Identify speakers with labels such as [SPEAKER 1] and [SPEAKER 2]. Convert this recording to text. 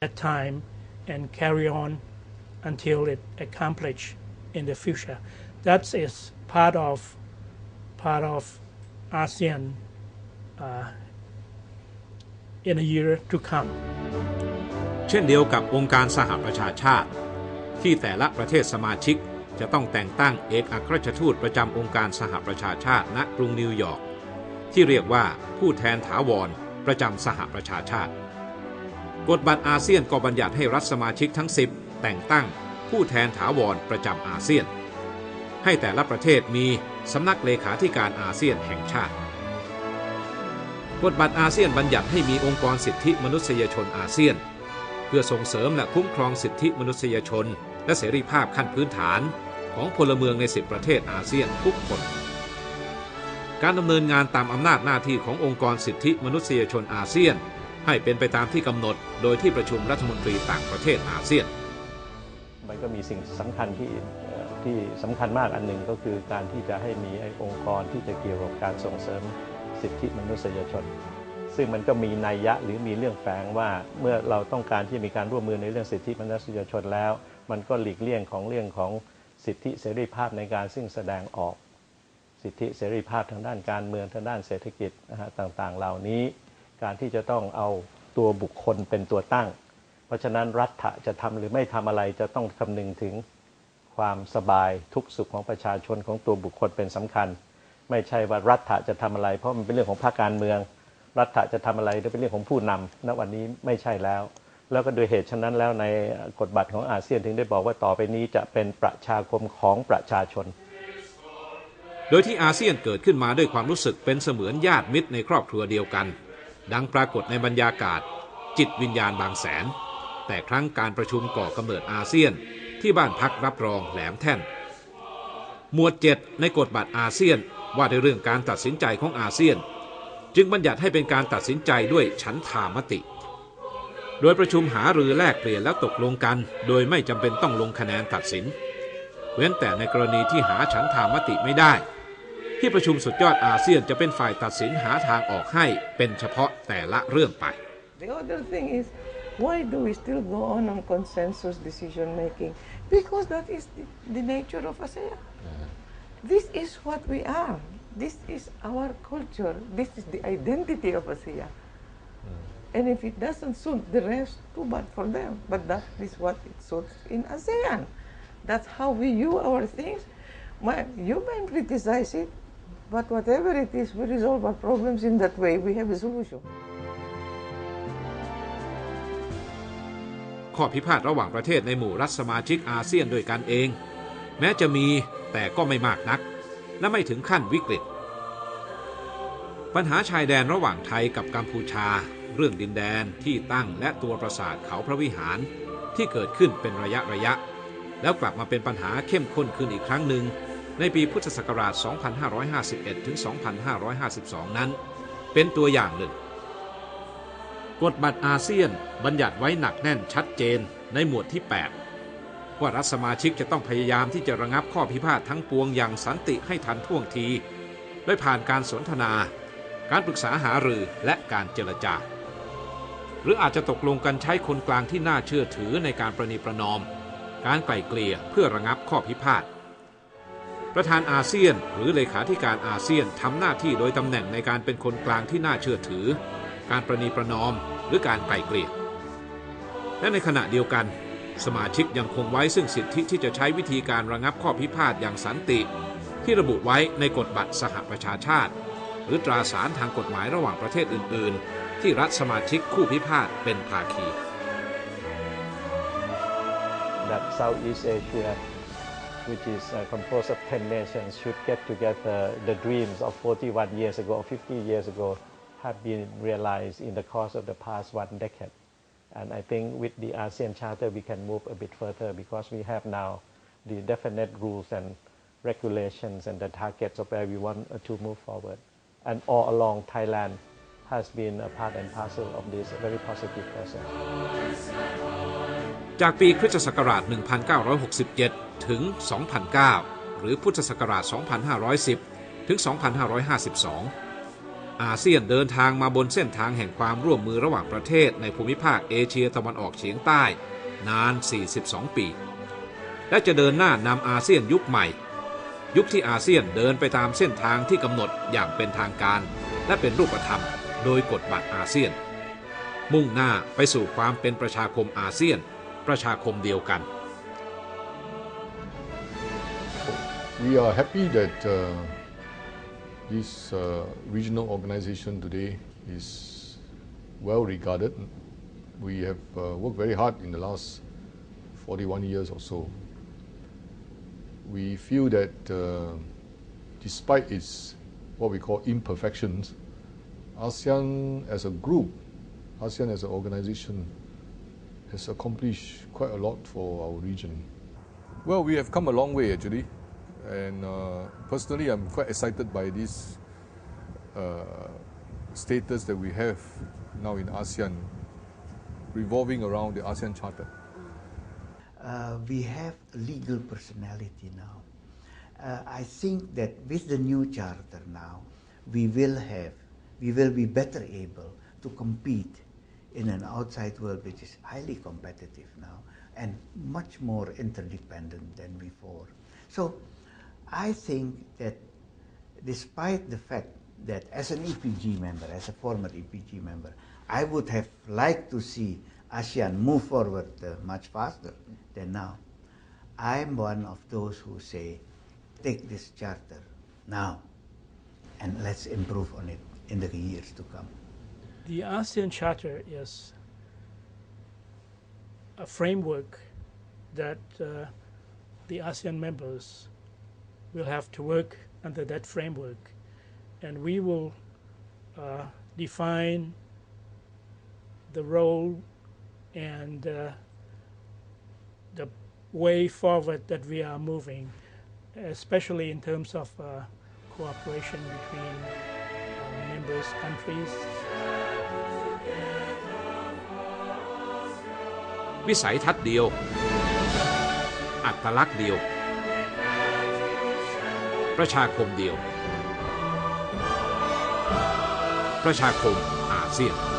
[SPEAKER 1] that time and carry on until it accomplish in the future. That is part of part of ASEAN uh, in a year to come.
[SPEAKER 2] เช่นเดียวกับองค์การสหประชาชาติ ที่แต่ละประเทศสมาชิกจะต้องแต่งตั้งเอกอัครราชทูตประจำองค์การสหประชาชาติณกรุงนิวยอร์กที่เรียกว่าผู้แทนถาวรประจำสหประชาชาติ กฎบัตรอาเซียนก็บัญญัติให้รัฐสมาชิกทั้ง 10 แต่งตั้ง ผู้แทนถาวรประจำอาเซียน ให้แต่ละประเทศมีสำนักเลขาธิการอาเซียนแห่งชาติ กฎบัตรอาเซียนบัญญัติให้มีองค์กรสิทธิมนุษยชนอาเซียน เพื่อส่งเสริมและคุ้มครองสิทธิมนุษยชน และเสรีภาพขั้นพื้นฐานของพลเมืองในสิบประเทศอาเซียนทุกคนการดำเนินงานตามอำนาจหน้าที่ขององค์กรสิทธิมนุษยชนอาเซียน ให้เป็นไปตามที่กำหนดโดยที่ประชุมรัฐมนตรีต่างประเทศอาเซียน
[SPEAKER 3] มันก็มีสิ่งสำคัญที่ที่สำคัญมากอันหนึ่งก็คือการที่จะให้มีไอ้องค์กรที่จะเกี่ยวกับการส่งเสริมสิทธิมนุษยชน ซึ่งมันก็มีนัยยะหรือมีเรื่องแฝงว่าเมื่อเราต้องการที่มีการร่วมมือในเรื่องสิทธิมนุษยชนแล้ว มันก็หลีกเลี่ยงของเรื่องของสิทธิเสรีภาพในการซึ่งแสดงออกสิทธิเสรีภาพทางด้านการเมืองทางด้านเศรษฐกิจนะฮะต่างๆ เหล่านี้ การที่จะต้องเอาตัวบุคคลเป็นตัวตั้ง เพราะฉะนั้นรัฐจะทำหรือไม่ทำอะไรจะต้องคำนึงถึงความสบายทุกสุขของประชาชนของตัวบุคคลเป็นสำคัญ ไม่ใช่ว่ารัฐจะทำอะไร เพราะมันเป็นเรื่องของภาคการเมือง รัฐจะทำอะไรเป็นเรื่องของผู้นำณวันนี้ไม่ใช่แล้ว แล้วก็โดยเหตุฉะนั้นแล้วในกฎบัตรของอาเซียนถึงได้บอกว่าต่อไปนี้จะเป็นประชาคมของประชาชน
[SPEAKER 2] โดยที่อาเซียนเกิดขึ้นมาด้วยความรู้สึกเป็นเสมือนญาติมิตรในครอบครัวเดียวกัน ดังปรากฏในบรรยากาศ จิตวิญญาณบางแสน แต่ครั้งการประชุมก่อกำเนิดอาเซียนที่บ้านพักรับรองแหลมแท่น หมวด 7 ในกฎบัตรอาเซียนว่าในเรื่องการตัดสินใจของอาเซียน จึงบัญญัติให้เป็นการตัดสินใจด้วยฉันทามติ โดยประชุมหารือแลกเปลี่ยนแล้วตกลงกัน โดยไม่จำเป็นต้องลงคะแนนตัดสิน เว้นแต่ในกรณีที่หาฉันทามติไม่ได้ ที่ประชุมสุดยอดอาเซียนจะเป็นฝ่ายตัดสินหาทางออกให้เป็นเฉพาะแต่ละเรื่องไป
[SPEAKER 4] The other thing is, why do we still go on on consensus decision making? Because that is the, the nature of ASEAN. This is what we are. This is our culture. This is the identity of ASEAN. And if it doesn't suit the rest, too bad for them. But that is what it suits in ASEAN. That's how we view our things. My, you may criticize it, but whatever it is, we resolve our problems in that way. We have a solution.
[SPEAKER 2] ข้อพิพาทระหว่างประเทศในหมู่รัฐสมาชิกอาเซียนด้วยกันเอง แม้จะมีแต่ก็ไม่มากนัก และไม่ถึงขั้นวิกฤต ปัญหาชายแดนระหว่างไทยกับกัมพูชา เรื่องดินแดนที่ตั้งและตัวปราสาทเขาพระวิหารที่เกิดขึ้นเป็นระยะระยะ แล้วกลับมาเป็นปัญหาเข้มข้นขึ้นอีกครั้งหนึ่ง ในปีพุทธศักราช 2551 ถึง 2552 นั้น เป็นตัวอย่างหนึ่ง กฎบัตรอาเซียนบัญญัติไว้หนักแน่นชัดเจนในหมวดที่ 8 ว่ารัฐสมาชิกจะต้องพยายามที่จะระงับข้อพิพาททั้งปวงอย่างสันติให้ทันท่วงที โดยผ่านการสนทนา การปรึกษาหารือและการเจรจา หรืออาจจะตกลงกันใช้คนกลางที่น่าเชื่อถือในการประนีประนอม การไกล่เกลี่ยเพื่อระงับข้อพิพาท ประธานอาเซียน หรือเลขาธิการอาเซียนทำหน้าที่โดยตำแหน่งในการเป็นคนกลางที่น่าเชื่อถือ การประนีประนอมหรือการไกล่เกลี่ยและในขณะเดียวกัน สมาชิกยังคงไว้ซึ่งสิทธิที่จะใช้วิธีการระงับข้อพิพาทอย่างสันติ ที่ระบุไว้ในกฎบัตรสหประชาชาติ หรือตราสารทางกฎหมายระหว่างประเทศอื่น ๆ ที่รัฐสมาชิกคู่พิพาทเป็นภาคี
[SPEAKER 3] that Southeast Asia, which is uh, composed of 10 nations, should get together. The dreams of 41 years ago or 50 years ago have been realized in the course of the past one decade. And I think with the ASEAN Charter, we can move a bit further because we have now the definite rules and regulations and the targets of where we want uh, to move forward. And all along, Thailand has been a part and parcel of this very positive process.
[SPEAKER 2] จากปีคริสตศักราช 1967 ถึง 2009 หรือพุทธศักราช 2510 ถึง 2552 อาเซียนเดินทางมาบนเส้นทางแห่งความร่วมมือระหว่างประเทศในภูมิภาคเอเชียตะวันออกเฉียงใต้นาน 42 ปี และจะเดินหน้านำอาเซียนยุคใหม่ ยุคที่อาเซียนเดินไปตามเส้นทางที่กำหนดอย่างเป็นทางการ และเป็นรูปธรรม โดยกฎบัตรอาเซียน มุ่งหน้าไปสู่ความเป็นประชาคมอาเซียน ประชาคมเดียวกัน
[SPEAKER 5] We are happy that uh, this uh, regional organization today is well regarded. We have uh, worked very hard in the last 41 years or so. We feel that uh, despite its what we call imperfections, ASEAN as a group, ASEAN as an organization, has accomplished quite a lot for our region. Well, we have come a long way actually, and uh, personally, I'm quite excited by this uh, status that we have now in ASEAN, revolving around the ASEAN Charter.
[SPEAKER 6] uh, we have legal personality now. Uh, I think that with the new charter now, we will have, we will be better able to compete in an outside world which is highly competitive now and much more interdependent than before. So I think that despite the fact that as an EPG member, as a former EPG member, I would have liked to see ASEAN move forward uh, much faster than now. I'm one of those who say, take this charter now and let's improve on it in the years to come.
[SPEAKER 1] The ASEAN Charter is a framework that uh, the ASEAN members will have to work under that framework, and we will uh, define the role and uh, the way forward that we are moving, especially in terms of uh, cooperation between uh, members countries.
[SPEAKER 2] วิสัยทัศน์เดียว อัตลักษณ์เดียว ประชาคมเดียว ประชาคมอาเซียน